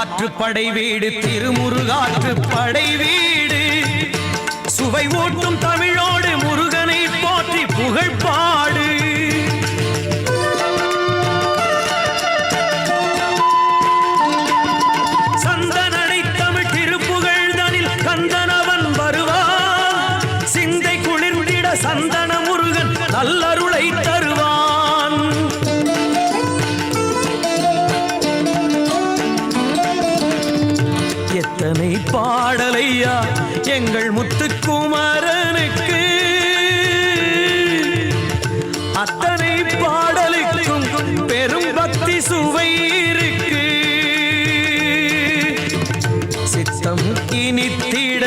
ஆற்றுப்படை வீடு திருமுருகாற்றுப்படை வீடு. சுவை ஊட்டும் தமிழோடு முருகனை போற்றி புகழ் பாடு. சந்தனடை தமிழ் திருப்புகழ் தனில் கந்தனவன் வருவான் சிந்தை குளிர்விட சந்தன முருகன் நல்லருளை கருணை பாடலையா? எங்கள் முத்துக்குமாரனுக்கு. அத்தனை பாடலுக்கும் பெரும் பக்தி சுவை இருக்கு சித்தம் இனித்திட